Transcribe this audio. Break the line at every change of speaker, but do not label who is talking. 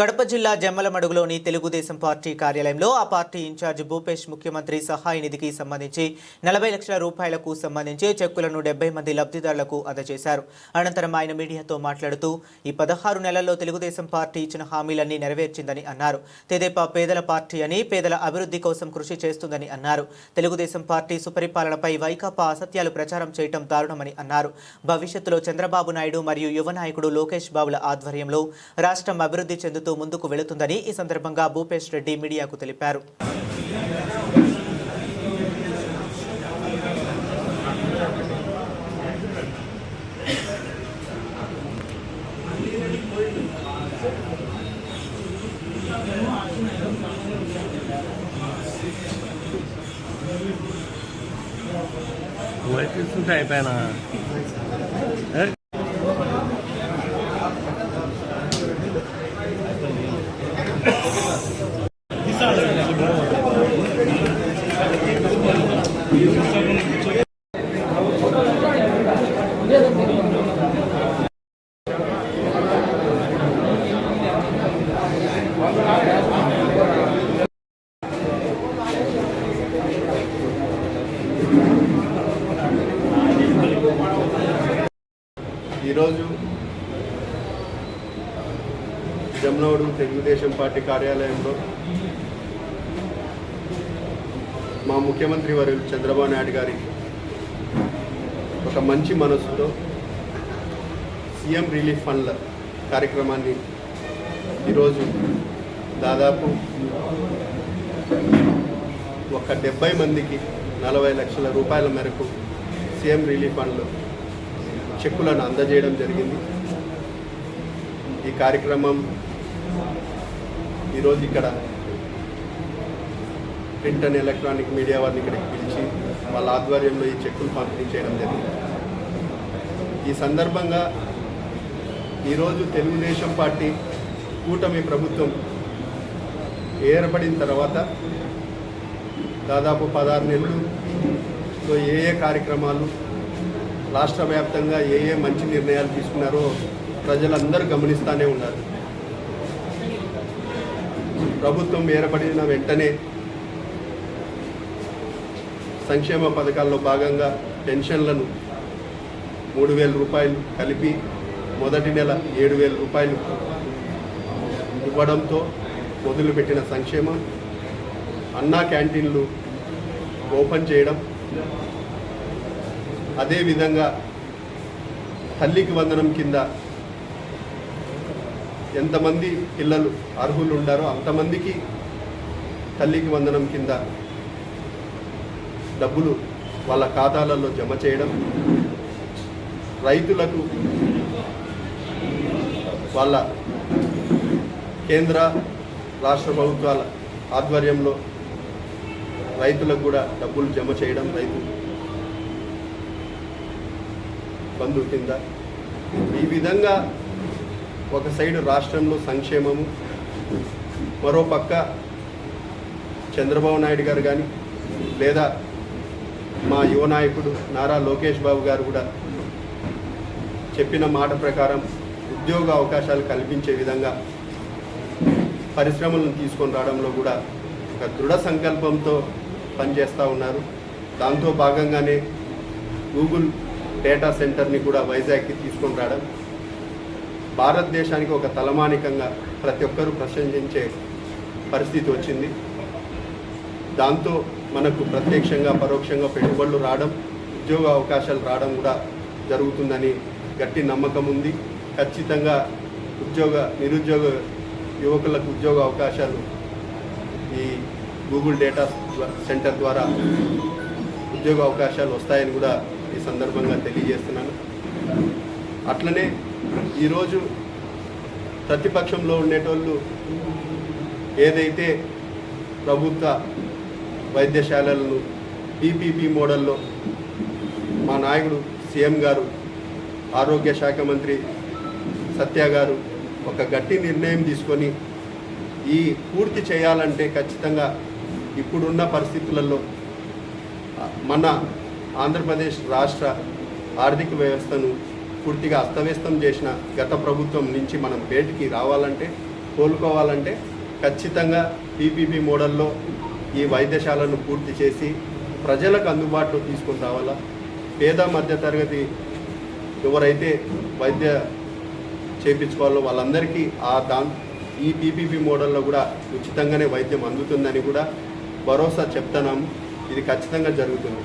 కడప జిల్లా జమ్మలమడుగులోని తెలుగుదేశం పార్టీ కార్యాలయంలో ఆ పార్టీ ఇన్ఛార్జ్ భూపేష్ ముఖ్యమంత్రి సహాయ నిధికి సంబంధించి నలభై లక్షల రూపాయలకు సంబంధించి చెక్కులను డెబ్బై మంది లబ్ధిదారులకు అందజేశారు. అనంతరం ఆయన మీడియాతో మాట్లాడుతూ ఈ పదహారు నెలల్లో తెలుగుదేశం పార్టీ ఇచ్చిన హామీలన్నీ నెరవేర్చిందని అన్నారు. తెదేపా పేదల పార్టీ అని పేదల అభివృద్ధి కోసం కృషి చేస్తుందని అన్నారు. తెలుగుదేశం పార్టీ సుపరిపాలనపై వైకాపా అసత్యాలు ప్రచారం చేయటం దారుణమని అన్నారు. భవిష్యత్తులో చంద్రబాబు నాయుడు మరియు యువ నాయకుడు లోకేష్ బాబుల ఆధ్వర్యంలో రాష్ట్రం అభివృద్ధి చెందుతూ ముందుకు వెళుతుందని ఈ సందర్భంగా భూపేష్ రెడ్డి మీడియాకు తెలిపారు.
వైట్
ఈరోజు జమ్నోడు తెలుగుదేశం పార్టీ కార్యాలయంలో మా ముఖ్యమంత్రి వారు చంద్రబాబు నాయుడు గారి ఒక మంచి మనసుతో సీఎం రిలీఫ్ ఫండ్ల కార్యక్రమాన్ని ఈరోజు దాదాపు ఒక డెబ్బై మందికి నలభై లక్షల రూపాయల మేరకు సీఎం రిలీఫ్ ఫండ్లు చెక్కులను అందజేయడం జరిగింది. ఈ కార్యక్రమం ఈరోజు ఇక్కడ ప్రింట్ అండ్ ఎలక్ట్రానిక్ మీడియా వారిని ఇక్కడికి పిలిచి వాళ్ళ ఆధ్వర్యంలో ఈ చెక్కులు పంపిణీ చేయడం జరిగింది. ఈ సందర్భంగా ఈరోజు తెలుగుదేశం పార్టీ కూటమి ప్రభుత్వం ఏర్పడిన తర్వాత దాదాపు పదహారు నెలలుతో ఏ ఏ కార్యక్రమాలు రాష్ట్ర వ్యాప్తంగా ఏ ఏ మంచి నిర్ణయాలు తీసుకున్నారో ప్రజలందరూ గమనిస్తూనే ఉన్నారు. ప్రభుత్వం ఏర్పడిన వెంటనే సంక్షేమ పథకాల్లో భాగంగా పెన్షన్లను మూడు వేల రూపాయలు కలిపి మొదటి నెల ఏడు వేల రూపాయలు ఇవ్వడంతో మొదలుపెట్టిన సంక్షేమం అన్నా క్యాంటీన్లు ఓపెన్ చేయడం అదేవిధంగా తల్లికి వందనం కింద ఎంతమంది పిల్లలు అర్హులు ఉండారో అంతమందికి తల్లికి వందనం కింద డబ్బులు వాళ్ళ ఖాతాలలో జమ చేయడం రైతులకు వాళ్ళ కేంద్ర రాష్ట్ర ప్రభుత్వాల ఆధ్వర్యంలో రైతులకు కూడా డబ్బులు జమ చేయడం రైతు బంధు కింద. ఈ విధంగా ఒక సైడు రాష్ట్రంలో సంక్షేమము మరో పక్క చంద్రబాబు నాయుడు గారు కానీ లేదా మా యువ నాయకుడు నారా లోకేష్ బాబు గారు కూడా చెప్పిన మాట ప్రకారం ఉద్యోగ అవకాశాలు కల్పించే విధంగా పరిశ్రమలను తీసుకొని రావడంలో కూడా ఒక దృఢ సంకల్పంతో పనిచేస్తూ ఉన్నారు. దాంతో భాగంగానే గూగుల్ డేటా సెంటర్ని కూడా వైజాగ్కి తీసుకొని రావడం భారతదేశానికి ఒక తలమానికంగా ప్రతి ఒక్కరూ ప్రశంసించే పరిస్థితి వచ్చింది. దాంతో మనకు ప్రత్యక్షంగా పరోక్షంగా పెట్టుబడులు రావడం ఉద్యోగ అవకాశాలు రావడం కూడా జరుగుతుందని గట్టి నమ్మకం ఉంది. ఖచ్చితంగా ఉద్యోగ నిరుద్యోగ యువకులకు ఉద్యోగ అవకాశాలు ఈ గూగుల్ డేటా సెంటర్ ద్వారా ఉద్యోగ అవకాశాలు వస్తాయని కూడా ఈ సందర్భంగా తెలియజేస్తున్నాను. అట్లనే ఈరోజు ప్రతిపక్షంలో ఉండేటోళ్ళు ఏదైతే ప్రభుత్వ వైద్యశాలలను పీపీపీ మోడల్లో మా నాయకుడు సీఎం గారు ఆరోగ్య శాఖ మంత్రి సత్య గారు ఒక గట్టి నిర్ణయం తీసుకొని ఈ పూర్తి చేయాలంటే ఖచ్చితంగా ఇప్పుడున్న పరిస్థితులలో మన ఆంధ్రప్రదేశ్ రాష్ట్ర ఆర్థిక వ్యవస్థను పూర్తిగా అస్తవ్యస్తం చేసిన గత ప్రభుత్వం నుంచి మనం బయటికి రావాలంటే కోలుకోవాలంటే ఖచ్చితంగా పీపీపీ మోడల్లో ఈ వైద్యశాలను పూర్తి చేసి ప్రజలకు అందుబాటులో తీసుకొని రావాలా? పేద మధ్యతరగతి ఎవరైతే వైద్య చేయించుకోవాలో వాళ్ళందరికీ ఆ దా ఈ పీపీపీ మోడల్లో కూడా ఉచితంగానే వైద్యం అందుతుందని కూడా భరోసా చెప్తున్నాము. ఇది ఖచ్చితంగా జరుగుతుంది.